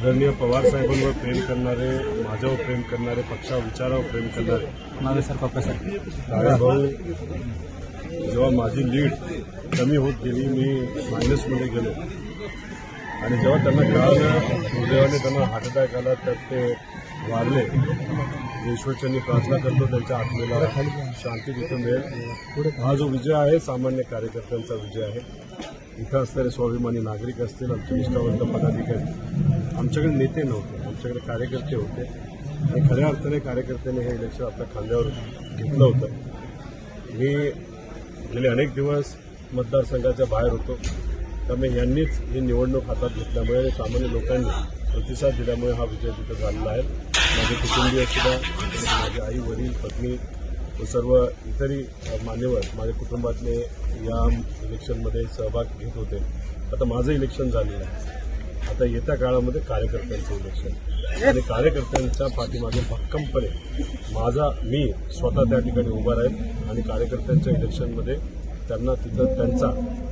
आदरणीय पवार साहेबांवर प्रेम करणारे माझ्यावर प्रेम करणारे पक्षावर विचारावर प्रेम करणारे. भाऊ जेव्हा माझी लीड कमी होत गेली मी मायनसमध्ये गेलो. आणि जेव्हा त्यांना कळालं दुर्दैवाने त्यांना हार्ट अटॅक आला त्यात ते वारले. ईश्वरच्यांनी प्रार्थना करतो त्यांच्या आत्मेला शांती तिथं मिळेल. हा जो विजय आहे सामान्य कार्यकर्त्यांचा विजय आहे. इथं असणारे स्वाभिमानी नागरिक असतील आमचे निष्ठावंत पदाधिकारी. आमच्याकडे नेते नव्हते आमच्याकडे कार्यकर्ते होते. आणि खऱ्या अर्थाने कार्यकर्त्यांनी हे इलेक्शन आपल्या खांद्यावर घेतलं होतं. मी गेले अनेक दिवस मतदारसंघाच्या बाहेर होतो. त्यामुळे यांनीच ही निवडणूक हातात घेतल्यामुळे आणि सामान्य लोकांनी प्रतिसाद दिल्यामुळे हा विजय तिथं झालेला आहे. माझे कुटुंबीय सुद्धा माझे आई वडील पत्नी व सर्व इतरही मान्यवर माझ्या कुटुंबातले या इलेक्शनमध्ये सहभाग घेत होते. आता माझं इलेक्शन झालेलं आहे. आता येत्या काळामध्ये कार्यकर्त्यांचं इलेक्शन. आणि कार्यकर्त्यांच्या पाठीमागे भक्कमपणे माझा मी स्वतः त्या ठिकाणी उभा राहील आणि कार्यकर्त्यांच्या इलेक्शनमध्ये त्यांना तिथं त्यांचा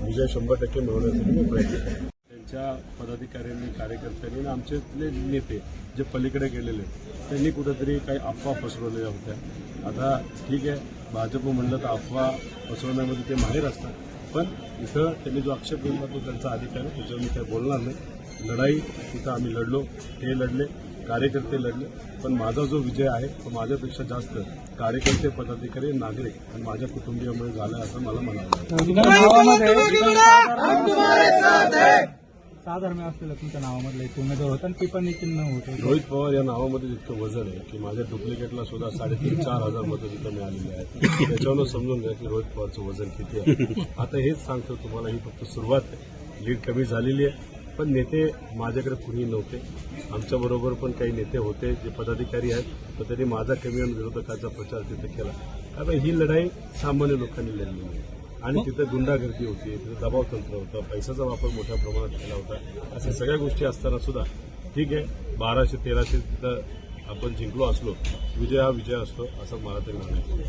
विजय शंभर टक्के मिळवण्यासाठी मी प्रयत्न त्यांच्या पदाधिकाऱ्यांनी कार्यकर्त्यांनी आणि आमच्यातले नेते जे पलीकडे गेलेले त्यांनी कुठेतरी काही अफवा पसरवलेल्या होत्या. आता ठीक आहे भाजप म्हणलं तर अफवा पसरवण्यामध्ये ते माहीर असतात पण इथं त्यांनी जो आक्षेप घेतला तो त्यांचा अधिकार आहे त्याच्यावर मी काही बोलणार नाही. लढाई तिथं आम्ही लढलो ते लढले कार्यकर्ते लढले. पण माझा जो विजय आहे तो माझ्यापेक्षा जास्त कार्यकर्ते पदाधिकारी नागरिक आणि माझ्या कुटुंबियामुळे झाला आहे. असं मला म्हणावं धर्म असलेलं तुमच्या नावामधलं एक उमेदवार होता आणि ती पण चिन्ह होतं. रोहित पवार या नावामध्ये जितकं वजन आहे की माझ्या डुप्लिकेटला सुद्धा साडेतीन चार हजार मतं तिथं मिळालेली आहेत. त्याच्यावरून समजून घ्या की रोहित पवारचं वजन किती आहे. आता हेच सांगतो तुम्हाला ही फक्त सुरुवात आहे. लीड कमी झालेली आहे. पण नेते माझ्याकडे कुणी नव्हते. आमच्याबरोबर पण काही नेते होते जे पदाधिकारी आहेत तर त्यांनी माझा कमी आणि विरोधकाचा प्रचार तिथे केला. कारण ही लढाई सामान्य लोकांनी लढलेली आहे. आणि तिथं गुंडागर्दी होती तिथं दबाव तंत्र होतं पैशाचा वापर मोठ्या प्रमाणात केला होता. अशा सगळ्या गोष्टी असताना सुद्धा ठीक आहे बाराशे तेराशे तिथं आपण जिंकलो असलो विजय हा विजय असतो असं मला तरी म्हणायचं